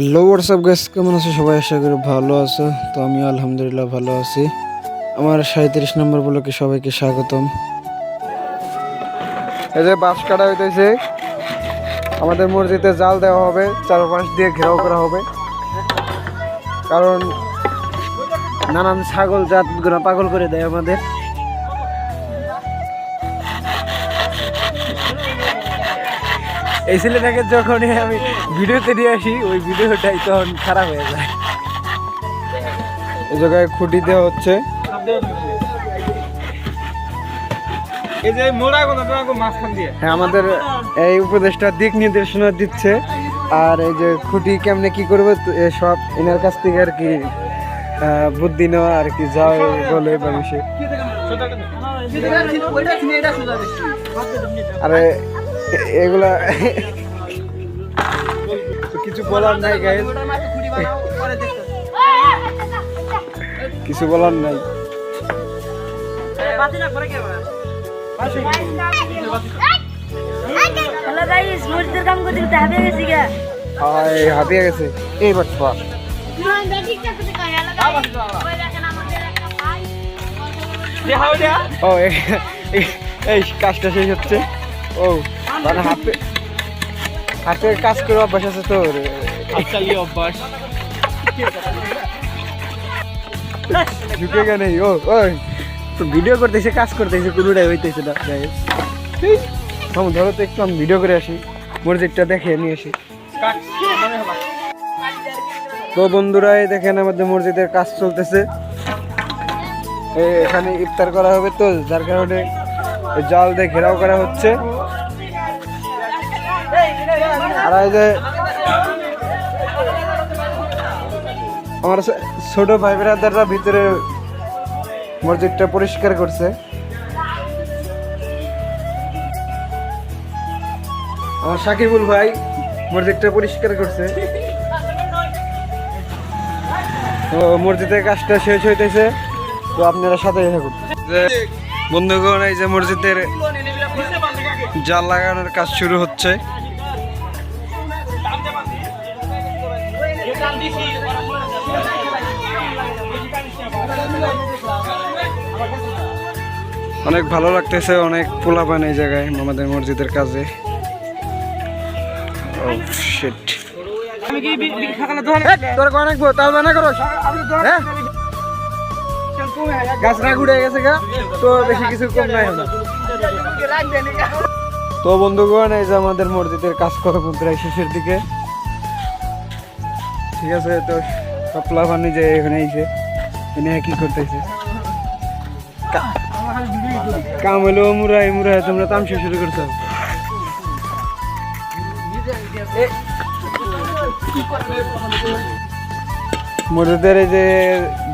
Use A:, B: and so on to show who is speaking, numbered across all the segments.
A: Hello WhatsApp guys কেমন আছো? সবাই আশা করি ভালো আছো। তো আমিও আলহামদুলিল্লাহ ভালো আছি। আমার সাঁত্রিশ নম্বর ব্লকে সবাইকে স্বাগতম। এই যে বাঁশ কাটা হইতেছে। আমাদের মসজিদে জাল দেওয়া হবে। চারপাশ দিয়ে ঘেরাও করা হবে। কারণ নানান ছাগল জাতগুলো পাগল করে দেয় আমাদের। এই ছেলেটাকে যখনই আমি ভিডিওতে নিয়ে আসি ওই ভিডিওটাই তখন খারাপ হয়ে যায়। এই জায়গায় খুঁটি দেওয়া হচ্ছে।
B: এই যে মোড়া কোন তোমাকে মাঝখান দিয়ে।
A: হ্যাঁ আমাদের এই উপদেশটা দিক নির্দেশনা দিচ্ছে। আর এই যে খুঁটি কেমনে কি করবে সব এনার কাছ থেকে আর কি আহ, বুদ্ধি নেওয়া আর কি যা বলে মানুষে আরে এগুলা কিছু বলার নাই গাইজ কিছু বলার নাই। হাঁপিয়ে গেছে এই বাচ্চা ও এই কাজটা শেষ হচ্ছে। ও। মানে হাতে হাতে কাজ করে অভ্যাস আছে তো
B: চালিয়ে অভ্যাস।
A: ঢুকে গেলে ও ওই। তো ভিডিও করতেছে কাজ করতেছে কোনোটাই হইতেছে না। এই, ধরো তো একটু আমি ভিডিও করে আসি মসজিদটা দেখে নিয়ে আসি। তো বন্ধুরা এই দেখেন আমাদের মসজিদের কাজ চলতেছে। এখানে ইফতার করা হবে তো যার কারণে জাল দিয়ে ঘেরাও করা হচ্ছে। আর এই যে আমার ছোট ভাই ব্রাদাররা ভিতরে মসজিদটা পরিষ্কার করছে। আমার সাকিবুল ভাই মসজিদটা পরিষ্কার করছে। তো মসজিদের কাজটা শেষ হইতেছে। তো আপনারা সাথে থাকুন। বন্ধুগণ, এই যে মসজিদের জাল লাগানোর কাজ শুরু হচ্ছে। অনেক ভালো লাগতেছে, অনেক পোলাপান এই জায়গায়, আমাদের মসজিদের কাজে। তো বন্ধুগণ, এই যে আমাদের মসজিদের কাজকর্ম প্রায় শেষের দিকে। ঠিক আছে, তো সব প্লাবানি যে এখানে এসে, এনে কি করতেছে? কাম হলো মুরাই মুরা তোমরা তামসা শুরু করছ। মসজিদের এই যে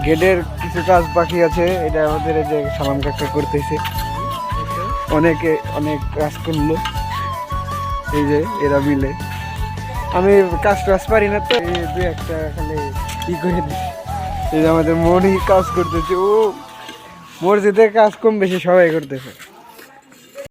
A: গেটের কিছু কাজ বাকি আছে, এটা আমাদের যে সালাম কাকা করতেছে। অনেকে, অনেক কাজ করল। এই যে, এরা মিলে। আমি কাজ টাজ পারি না তো দু একটা খালি ই করে দিই। এই যে আমাদের মনই কাজ করতেছে, ও মসজিদের কাজ কম বেশি সবাই করতেছে।